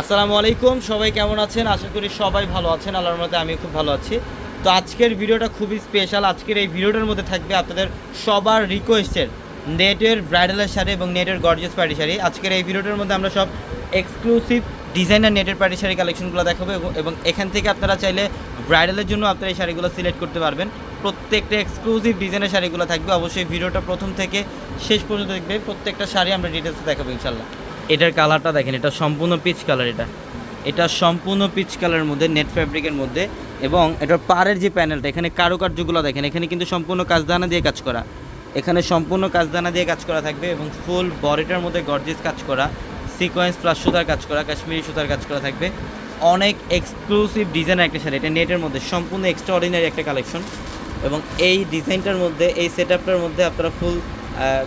আসসালামু আলাইকুম, সবাই কেমন আছেন? আশা করি সবাই ভালো আছেন, আল্লাহর মধ্যে আমি খুব ভালো আছি। তো আজকের ভিডিওটা খুবই স্পেশাল আজকের এই ভিডিওটার মধ্যে থাকবে আপনাদের সবার রিকোয়েস্টের নেটের ব্রাইডালের শাড়ি এবং নেটের গর্জিয়াস পার্টি শাড়ি। আজকের এই ভিডিওটার মধ্যে আমরা সব এক্সক্লুসিভ ডিজাইনার নেটের পার্টি শাড়ি কালেকশনগুলো দেখাবো এবং এখান থেকে আপনারা চাইলে ব্রাইডালের জন্য আপনারা এই শাড়িগুলো সিলেক্ট করতে পারবেন। প্রত্যেকটা এক্সক্লুসিভ ডিজাইনের শাড়িগুলো থাকবে। অবশ্যই ভিডিওটা প্রথম থেকে শেষ পর্যন্ত দেখবে প্রত্যেকটা শাড়ি আমরা ডিটেলসে দেখাবো ইনশাল্লাহ এটার কালারটা দেখেন, এটা সম্পূর্ণ পিচ কালার এটা। এটা সম্পূর্ণ পিচ কালারের মধ্যে নেট ফ্যাব্রিকের মধ্যে এবং এটার পাড়ের যে প্যানেলটা এখানে কারুকার্যগুলো দেখেন, এখানে কিন্তু সম্পূর্ণ কাজদানা দিয়ে কাজ করা। এখানে সম্পূর্ণ কাজদানা দিয়ে কাজ করা থাকবে এবং ফুল বডিটার মধ্যে গর্জিস কাজ করা সিকোয়েন্স প্লাস সুতার কাজ করা, কাশ্মীরি সুতার কাজ করা থাকবে। অনেক এক্সক্লুসিভ ডিজাইন একটা শাড়ি, এটা নেটের মধ্যে, সম্পূর্ণ এক্সট্রা অর্ডিনারি একটা কালেকশন এবং এই ডিজাইনটার মধ্যে, এই সেট মধ্যে আপনারা ফুল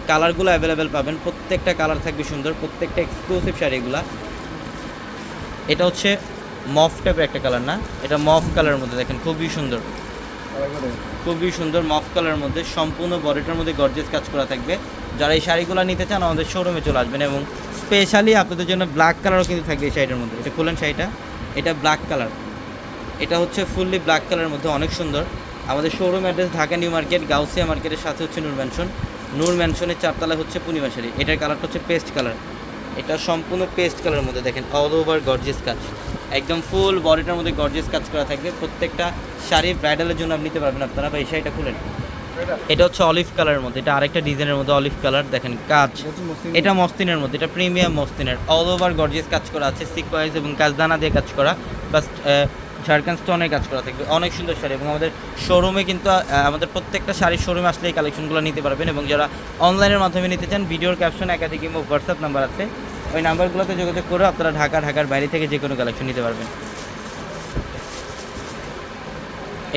কালারগুলো অ্যাভেলেবেল পাবেন। প্রত্যেকটা কালার থাকবে সুন্দর, প্রত্যেকটা এক্সক্লুসিভ শাড়িগুলা এটা হচ্ছে মফ টাইপের একটা কালার না? এটা মফ কালারের মধ্যে দেখেন, খুবই সুন্দর। খুবই সুন্দর মফ কালারের মধ্যে। সম্পূর্ণ বডিটার মধ্যে গর্জেস কাজ করা থাকবে। যারা এই শাড়িগুলো নিতে চান, আমাদের শোরুমে চলে আসবেন এবং স্পেশালি আপনাদের জন্য ব্ল্যাক কালারও কিন্তু থাকবে এই শাড়িটার মধ্যে। এটা খুলেন শাড়িটা। এটা ব্ল্যাক কালার এটা হচ্ছে ফুললি ব্ল্যাক কালারের মধ্যে অনেক সুন্দর। আমাদের showroom address Dhaka new market, Gausia মার্কেটের সাথে হচ্ছে নূর নূর ম্যানশনের চারতলা হচ্ছে পূর্ণিমা শাড়ি। এটার কালারটা হচ্ছে পেস্ট কালার। এটা সম্পূর্ণ পেস্ট কালারের মধ্যে দেখেন অল ওভার গর্জিয়াস কাজ। একদম ফুল বডিটার মধ্যে গর্জিয়াস কাজ করা থাকবে। প্রত্যেকটা শাড়ি ব্রাইডালের জন্য আপনি নিতে পারবেন আপনারা বা এই শাড়িটা খুলেন। এটা হচ্ছে অলিভ কালারের মধ্যে, এটা আরেকটা ডিজাইনের মধ্যে অলিভ কালার দেখেন, কাজ। এটা মস্তিনের মধ্যে, এটা প্রিমিয়াম মস্তিনের। অল ওভার গর্জিয়াস কাজ করা আছে সিকোয়েন্স এবং কাজদানা দিয়ে কাজ করা। প্লাস ঝাড়খান স্টোনের কাজ করা থাকবে, অনেক সুন্দর শাড়ি এবং আমাদের শোরুমে কিন্তু আমাদের প্রত্যেকটা শাড়ির শোরুমে আসলে এই কালেকশনগুলো নিতে পারবেন এবং যারা অনলাইনের মাধ্যমে নিতে চান, ভিডিওর ক্যাপশন একাধিক এবং হোয়াটসঅ্যাপ নাম্বার আছে, ওই নাম্বারগুলোতে যোগাযোগ করে আপনারা ঢাকা, ঢাকার বাইরে থেকে যে কোনো কালেকশন নিতে পারবেন।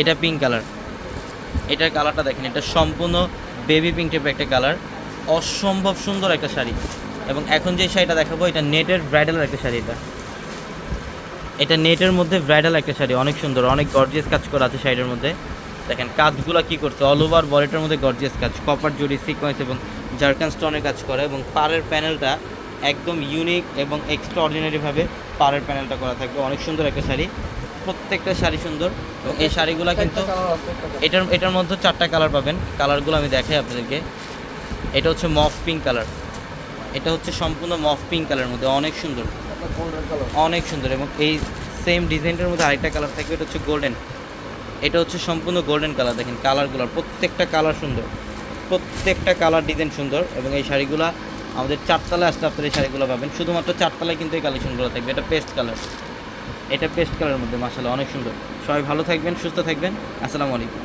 এটা পিঙ্ক কালার এটার কালারটা দেখেন, এটা সম্পূর্ণ বেবি পিঙ্ক টাইপের একটা কালার অসম্ভব সুন্দর একটা শাড়ি এবং এখন যে শাড়িটা দেখাবো, এটা নেটের ব্রাইডালের একটা শাড়ি এটা। এটা নেটের মধ্যে ব্রাইডাল একটা শাড়ি অনেক সুন্দর অনেক গর্জিয়াস কাজ করা আছে শাড়ির মধ্যে। দেখেন কাজগুলো কি করছে? অল ওভার বডিটার মধ্যে গর্জিয়াস কাজ কপার জড়ি সিকোয়েন্স এবং জার্কান স্টোনের কাজ করা এবং পাড়ের প্যানেলটা একদম ইউনিক এবং এক্সট্রা অর্ডিনারিভাবে পাড়ের প্যানেলটা করা থাকবে। অনেক সুন্দর একটা শাড়ি প্রত্যেকটা শাড়ি সুন্দর এবং এই শাড়িগুলো কিন্তু এটার এটার মধ্যে চারটা কালার পাবেন। কালারগুলো আমি দেখাই আপনাদেরকে। এটা হচ্ছে মফ পিঙ্ক কালার এটা হচ্ছে সম্পূর্ণ মফ পিঙ্ক কালারের মধ্যে অনেক সুন্দর। অনেক সুন্দর এবং এই সেম ডিজাইনটার মধ্যে আরেকটা কালার থাকবে, এটা হচ্ছে গোল্ডেন এটা হচ্ছে সম্পূর্ণ গোল্ডেন কালার দেখেন কালারগুলোর প্রত্যেকটা কালার সুন্দর। প্রত্যেকটা কালার ডিজাইন সুন্দর এবং এই শাড়িগুলো আমাদের চারতলায় আসলে আপনারা এই শাড়িগুলো পাবেন। শুধুমাত্র চারতলায় কিন্তু এই কালেকশনগুলো থাকবে, এটা পেস্ট কালার এটা পেস্ট কালারের মধ্যে মাসাল্লাহ অনেক সুন্দর। সবাই ভালো থাকবেন, সুস্থ থাকবেন। আসসালামু আলাইকুম।